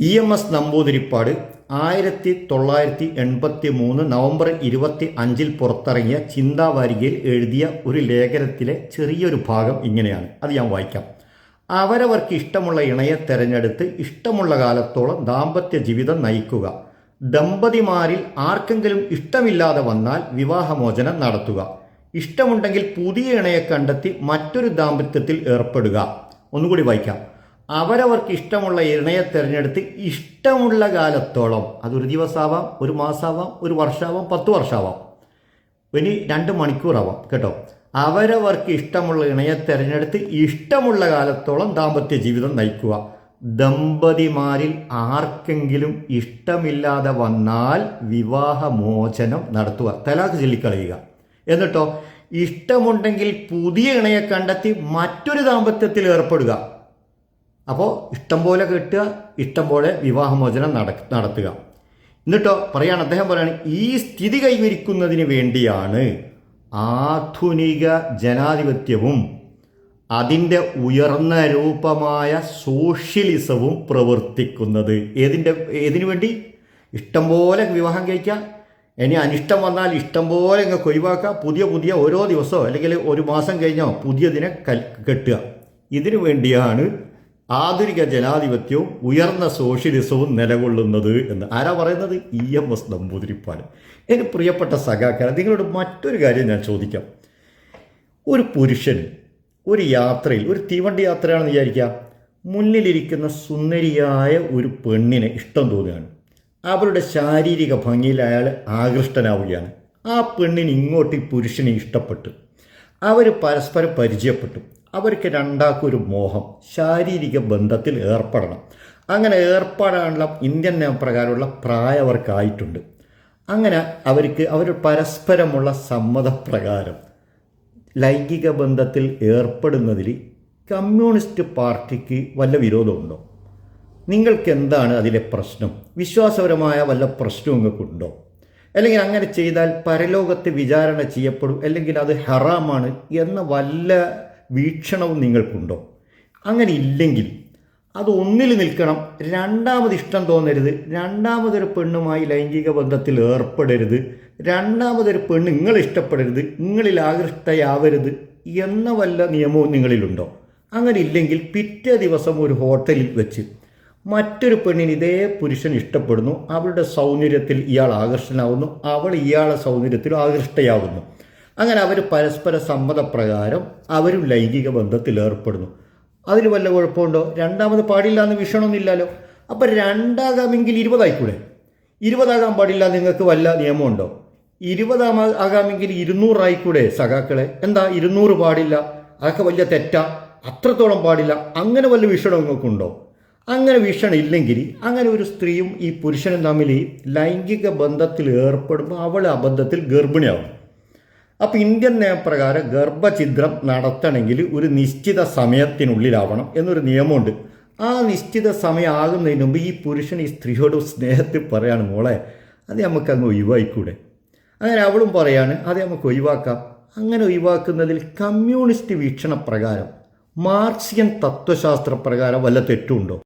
E M S Namboodiripad ആയിരത്തി തൊള്ളായിരത്തി എൺപത്തി മൂന്ന് നവംബർ ഇരുപത്തി അഞ്ചിൽ പുറത്തിറങ്ങിയ ചിന്താവാരികയിൽ എഴുതിയ ഒരു ലേഖനത്തിലെ ചെറിയൊരു ഭാഗം ഇങ്ങനെയാണ്. അത് ഞാൻ വായിക്കാം. അവരവർക്ക് ഇഷ്ടമുള്ള ഇണയെ തെരഞ്ഞെടുത്ത് ഇഷ്ടമുള്ള കാലത്തോളം ദാമ്പത്യ ജീവിതം നയിക്കുക. ദമ്പതിമാരിൽ ആർക്കെങ്കിലും ഇഷ്ടമില്ലാതെ വന്നാൽ വിവാഹമോചനം നടത്തുക. ഇഷ്ടമുണ്ടെങ്കിൽ പുതിയ ഇണയെ കണ്ടെത്തി മറ്റൊരു ദാമ്പത്യത്തിൽ ഏർപ്പെടുക. ഒന്നുകൂടി വായിക്കാം. അവരവർക്ക് ഇഷ്ടമുള്ള ഇണയെ തിരഞ്ഞെടുത്ത് ഇഷ്ടമുള്ള കാലത്തോളം അതൊരു ദിവസമാവാം ഒരു മാസമാവാം ഒരു വർഷമാവാം പത്ത് വർഷമാവാം ഇനി രണ്ട് മണിക്കൂറാവാം കേട്ടോ. അവരവർക്ക് ഇഷ്ടമുള്ള ഇണയെ തിരഞ്ഞെടുത്ത് ഇഷ്ടമുള്ള കാലത്തോളം ദാമ്പത്യ ജീവിതം നയിക്കുക. ദമ്പതിമാരിൽ ആർക്കെങ്കിലും ഇഷ്ടമില്ലാതെ വന്നാൽ വിവാഹമോചനം നടത്തുക തലാഖ് ചൊല്ലിക്കളയുക. എന്നിട്ടോ ഇഷ്ടമുണ്ടെങ്കിൽ പുതിയ ഇണയെ കണ്ടെത്തി മറ്റൊരു ദാമ്പത്യത്തിൽ ഏർപ്പെടുക. അപ്പോൾ ഇഷ്ടം പോലെ കിട്ടുക ഇഷ്ടം പോലെ വിവാഹമോചനം നട നടത്തുക. എന്നിട്ടോ പറയാണ് അദ്ദേഹം പറയാണ് ഈ സ്ഥിതി കൈവരിക്കുന്നതിന് വേണ്ടിയാണ് ആധുനിക ജനാധിപത്യവും അതിന്റെ ഉയർന്ന രൂപമായ സോഷ്യലിസവും പ്രവർത്തിക്കുന്നത്. ഏതിന്റെ ഏതിനു വേണ്ടി? ഇഷ്ടം പോലെ വിവാഹം കഴിക്കാം ഇനി അനിഷ്ടം വന്നാൽ ഇഷ്ടം പോലെ ഇങ്ങ് ഒഴിവാക്കുക പുതിയ പുതിയ ഓരോ ദിവസമോ അല്ലെങ്കിൽ ഒരു മാസം കഴിഞ്ഞോ പുതിയതിനെ കൽ കെട്ടുക. ഇതിനു വേണ്ടിയാണ് ആധുനിക ജനാധിപത്യവും ഉയർന്ന സോഷ്യലിസവും നിലകൊള്ളുന്നത് എന്ന് ആരാ പറയുന്നത്? ഇ എം എസ് നമ്പൂതിരിപ്പാട് എന്റെ പ്രിയപ്പെട്ട സഖാക്കാരൻ നിങ്ങളോട് മറ്റൊരു കാര്യം ഞാൻ ചോദിക്കാം. ഒരു പുരുഷൻ ഒരു യാത്രയിൽ ഒരു തീവണ്ടി യാത്രയാണെന്ന് വിചാരിക്കുക മുന്നിലിരിക്കുന്ന സുന്ദരിയായ ഒരു പെണ്ണിനെ ഇഷ്ടം തോന്നുകയാണ്. അവരുടെ ശാരീരിക ഭംഗിയിൽ അയാൾ ആകൃഷ്ടനാവുകയാണ്. ആ പെണ്ണിന് ഇങ്ങോട്ട് ഈ പുരുഷനെ ഇഷ്ടപ്പെട്ടു. അവർ പരസ്പരം പരിചയപ്പെട്ടു. അവർക്ക് രണ്ടാക്കൊരു മോഹം ശാരീരിക ബന്ധത്തിൽ ഏർപ്പെടണം. അങ്ങനെ ഏർപ്പെടാനുള്ള ഇന്ത്യൻ നിയമപ്രകാരമുള്ള പ്രായം അവർക്കായിട്ടുണ്ട്. അങ്ങനെ അവർക്ക് അവർ പരസ്പരമുള്ള സമ്മതപ്രകാരം ലൈംഗിക ബന്ധത്തിൽ ഏർപ്പെടുന്നതിൽ കമ്മ്യൂണിസ്റ്റ് പാർട്ടിക്ക് വല്ല വിരോധമുണ്ടോ? നിങ്ങൾക്ക് എന്താണ് അതിലെ പ്രശ്നം? വിശ്വാസപരമായ വല്ല പ്രശ്നവും നിങ്ങൾക്കുണ്ടോ? അല്ലെങ്കിൽ അങ്ങനെ ചെയ്താൽ പരലോകത്ത് വിചാരണ ചെയ്യപ്പെടും അല്ലെങ്കിൽ അത് ഹറാമാണ് എന്ന വല്ല വീക്ഷണവും നിങ്ങൾക്കുണ്ടോ? അങ്ങനെ ഇല്ലെങ്കിൽ അത് ഒന്നിൽ നിൽക്കണം. രണ്ടാമത് ഇഷ്ടം തോന്നരുത്. രണ്ടാമതൊരു പെണ്ണുമായി ലൈംഗിക ബന്ധത്തിൽ ഏർപ്പെടരുത്. രണ്ടാമതൊരു പെണ്ണ് നിങ്ങൾ ഇഷ്ടപ്പെടരുത്. നിങ്ങളിൽ ആകൃഷ്ടയാവരുത് എന്ന വല്ല നിയമവും നിങ്ങളിലുണ്ടോ? അങ്ങനെ ഇല്ലെങ്കിൽ പിറ്റേ ദിവസം ഒരു ഹോട്ടലിൽ വെച്ച് മറ്റൊരു പെണ്ണിന് ഇതേ പുരുഷൻ ഇഷ്ടപ്പെടുന്നു. അവളുടെ സൗന്ദര്യത്തിൽ ഇയാൾ ആകർഷനാവുന്നു അവൾ ഇയാളെ സൗന്ദര്യത്തിൽ ആകൃഷ്ടയാവുന്നു. അങ്ങനെ അവർ പരസ്പര സമ്മതപ്രകാരം അവരും ലൈംഗിക ബന്ധത്തിൽ ഏർപ്പെടുന്നു. അതിൽ വല്ല കുഴപ്പമുണ്ടോ? രണ്ടാമത് പാടില്ല എന്ന് വിഷണമൊന്നുമില്ലല്ലോ അപ്പം രണ്ടാകാമെങ്കിൽ ഇരുപതായിക്കൂടെ? ഇരുപതാകാൻ പാടില്ല നിങ്ങൾക്ക് വല്ല നിയമമുണ്ടോ? ഇരുപതാം ആകാമെങ്കിൽ ഇരുന്നൂറായിക്കൂടെ സഖാക്കളെ? എന്താ ഇരുന്നൂറ് പാടില്ല? അതൊക്കെ വലിയ തെറ്റാ. അത്രത്തോളം പാടില്ല. അങ്ങനെ വല്ല വിഷണം നിങ്ങൾക്കുണ്ടോ? അങ്ങനെ വീക്ഷണം ഇല്ലെങ്കിൽ അങ്ങനെ ഒരു സ്ത്രീയും ഈ പുരുഷനും തമ്മിൽ ലൈംഗിക ബന്ധത്തിൽ ഏർപ്പെടുമ്പോൾ അവൾ അബദ്ധത്തിൽ ഗർഭിണിയാവും. അപ്പോൾ ഇന്ത്യൻ നിയമപ്രകാരം ഗർഭഛിദ്രം നടത്തണമെങ്കിൽ ഒരു നിശ്ചിത സമയത്തിനുള്ളിലാവണം എന്നൊരു നിയമമുണ്ട്. ആ നിശ്ചിത സമയമാകുന്നതിന് മുമ്പ് ഈ പുരുഷൻ ഈ സ്ത്രീയോട് സ്നേഹത്തിൽ പറയാണ് മോളെ അത് നമുക്ക് അങ്ങ് ഒഴിവായിക്കൂടെ? അങ്ങനെ അവളും പറയാണ് അത് നമുക്ക് ഒഴിവാക്കാം. അങ്ങനെ ഒഴിവാക്കുന്നതിൽ കമ്മ്യൂണിസ്റ്റ് വീക്ഷണപ്രകാരം മാർക്സിയൻ തത്വശാസ്ത്രപ്രകാരം വല്ല തെറ്റുണ്ടോ?